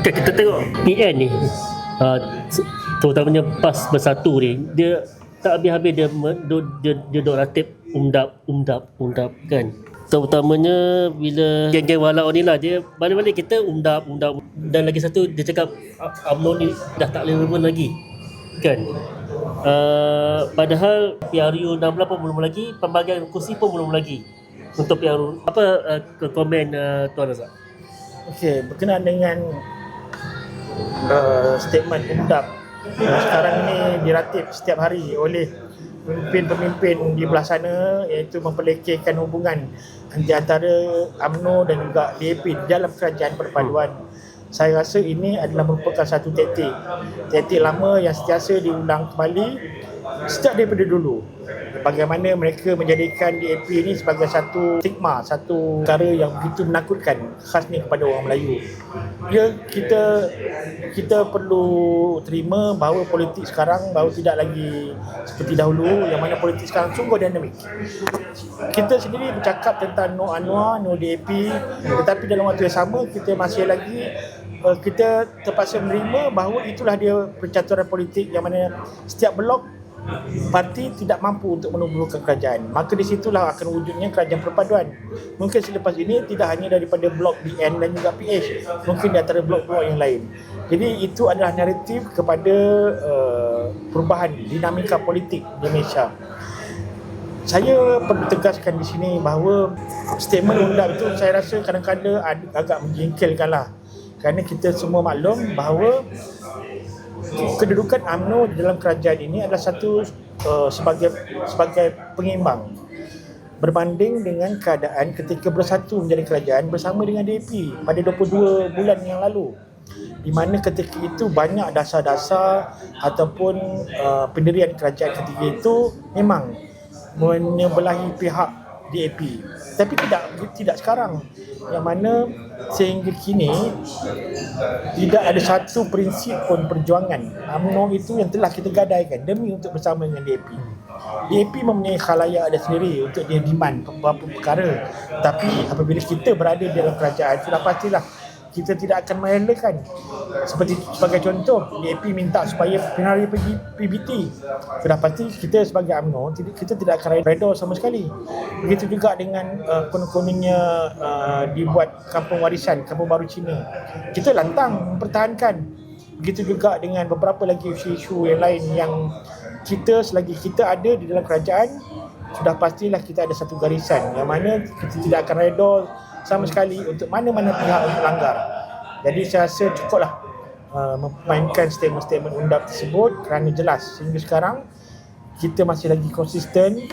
Okey, kita tengok PN ni. Uh, terutamanya PAS bersatu ni, dia tak habis-habis dia dia dia, dia dok ratib umdap umdap umdap kan. Terutamanya bila geng-geng walau ni lah dia balik-balik kita umdap umdap dan lagi satu dia cakap UMNO ni dah tak relevan lagi kan uh, padahal PRU 16 pun belum lagi pembagian kursi pun belum lagi untuk PRU apa uh, komen uh, Tuan Razak Okey, berkenaan dengan uh, statement undang uh, sekarang ini diratib setiap hari oleh pemimpin-pemimpin di belah sana iaitu memperlekehkan hubungan di antara UMNO dan juga DAP dalam kerajaan perpaduan. Saya rasa ini adalah merupakan satu taktik. Taktik lama yang sentiasa diulang kembali sejak daripada dulu. Bagaimana mereka menjadikan DAP ini sebagai satu stigma, satu perkara yang begitu menakutkan khasnya kepada orang Melayu. Ya, kita kita perlu terima bahawa politik sekarang bahawa tidak lagi seperti dahulu yang mana politik sekarang sungguh dinamik. Kita sendiri bercakap tentang no Anwar, no DAP tetapi dalam waktu yang sama kita masih lagi uh, kita terpaksa menerima bahawa itulah dia percaturan politik yang mana setiap blok parti tidak mampu untuk menubuhkan kerajaan. Maka di situlah akan wujudnya kerajaan perpaduan. Mungkin selepas ini tidak hanya daripada blok BN dan juga PH, mungkin di antara blok-blok yang lain. Jadi itu adalah naratif kepada uh, perubahan dinamika politik di Malaysia. Saya perlu tegaskan di sini bahawa statement undang itu saya rasa kadang-kadang ag- agak menjengkelkan lah. Kerana kita semua maklum bahawa kedudukan UMNO di dalam kerajaan ini adalah satu uh, sebagai sebagai pengimbang berbanding dengan keadaan ketika bersatu menjadi kerajaan bersama dengan DAP pada 22 bulan yang lalu. Di mana ketika itu banyak dasar-dasar ataupun uh, pendirian kerajaan ketika itu memang menyebelahi pihak DAP tapi tidak tidak sekarang yang mana sehingga kini tidak ada satu prinsip pun perjuangan UMNO itu yang telah kita gadaikan demi untuk bersama dengan DAP. DAP mempunyai khalayak ada sendiri untuk dia demand beberapa perkara. Tapi apabila kita berada dalam kerajaan sudah pastilah kita tidak akan merelakan seperti sebagai contoh DAP minta supaya penari pergi PBT sudah pasti kita sebagai UMNO tidak- kita tidak akan reda sama sekali. Begitu juga dengan uh, konon-kononnya uh, dibuat kampung warisan kampung baru Cina. Kita lantang mempertahankan. Begitu juga dengan beberapa lagi isu-isu yang lain yang kita selagi kita ada di dalam kerajaan sudah pastilah kita ada satu garisan yang mana kita tidak akan reda sama sekali untuk mana-mana pihak yang melanggar. Jadi saya rasa cukuplah uh, memainkan statement-statement undang tersebut kerana jelas sehingga sekarang kita masih lagi konsisten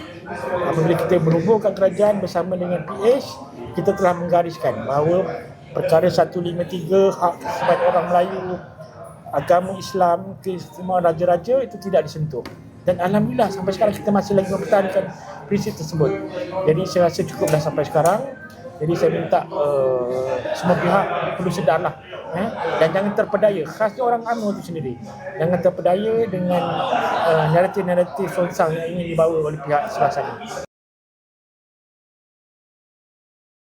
apabila kita menubuhkan kerajaan bersama dengan PH kita telah menggariskan bahawa perkara 153 hak keselamatan orang Melayu agama Islam keistimewaan raja-raja itu tidak disentuh dan Alhamdulillah sampai sekarang kita masih lagi mempertahankan prinsip tersebut. Jadi saya rasa cukup dah sampai sekarang. Jadi saya minta uh, semua pihak perlu sedarlah eh? dan jangan terpedaya khasnya orang UMNO itu sendiri. Jangan terpedaya dengan uh, naratif-naratif sonsang yang ingin dibawa oleh pihak sebelah sana